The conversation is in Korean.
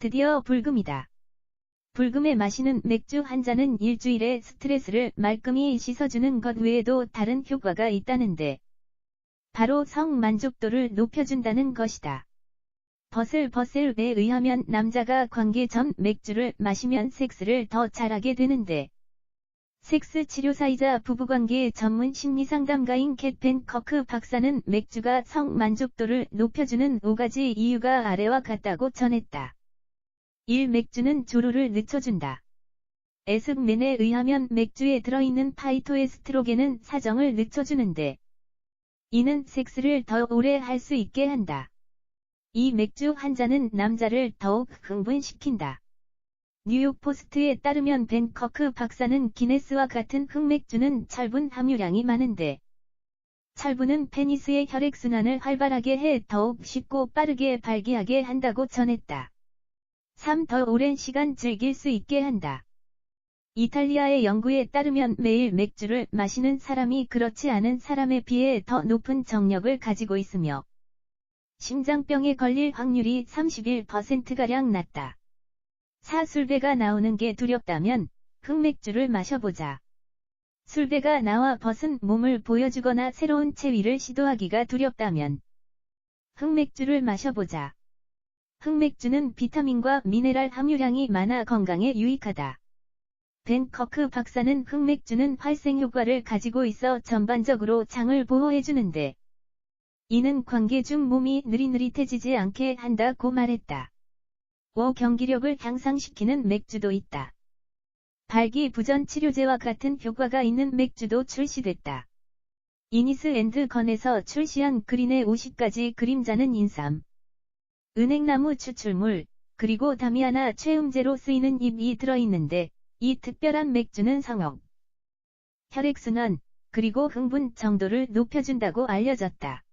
드디어 불금이다. 불금에 마시는 맥주 한 잔은 일주일의 스트레스를 말끔히 씻어주는 것 외에도 다른 효과가 있다는데 바로 성 만족도를 높여준다는 것이다. 버슬버슬에 의하면 남자가 관계 전 맥주를 마시면 섹스를 더 잘하게 되는데 섹스 치료사이자 부부관계 전문 심리상담가인 캣펜 커크 박사는 맥주가 성 만족도를 높여주는 5가지 이유가 아래와 같다고 전했다. 1. 맥주는 조루를 늦춰준다. 에스맨에 의하면 맥주에 들어있는 파이토에스트로겐은 사정을 늦춰주는데 이는 섹스를 더 오래 할 수 있게 한다. 이 맥주 한 잔은 남자를 더욱 흥분시킨다. 뉴욕 포스트에 따르면 벤커크 박사는 기네스와 같은 흑맥주는 철분 함유량이 많은데 철분은 페니스의 혈액순환을 활발하게 해 더욱 쉽고 빠르게 발기하게 한다고 전했다. 3. 더 오랜 시간 즐길 수 있게 한다. 이탈리아의 연구에 따르면 매일 맥주를 마시는 사람이 그렇지 않은 사람에 비해 더 높은 정력을 가지고 있으며 심장병에 걸릴 확률이 31%가량 낮다. 사술배가 나오는 게 두렵다면 흑맥주를 마셔보자. 술배가 나와 벗은 몸을 보여주거나 새로운 체위를 시도하기가 두렵다면 흑맥주를 마셔보자. 흑맥주는 비타민과 미네랄 함유량이 많아 건강에 유익하다. 벤 커크 박사는 흑맥주는 활생 효과를 가지고 있어 전반적으로 장을 보호해주는데 이는 관계 중 몸이 느릿느릿해지지 않게 한다고 말했다. 오 경기력을 향상시키는 맥주도 있다. 발기부전 치료제와 같은 효과가 있는 맥주도 출시됐다. 이니스 앤드 건에서 출시한 그린의 50가지 그림자는 인삼, 은행나무 추출물, 그리고 다미아나 최음제로 쓰이는 잎이 들어있는데 이 특별한 맥주는 성형, 혈액순환, 그리고 흥분 정도를 높여준다고 알려졌다.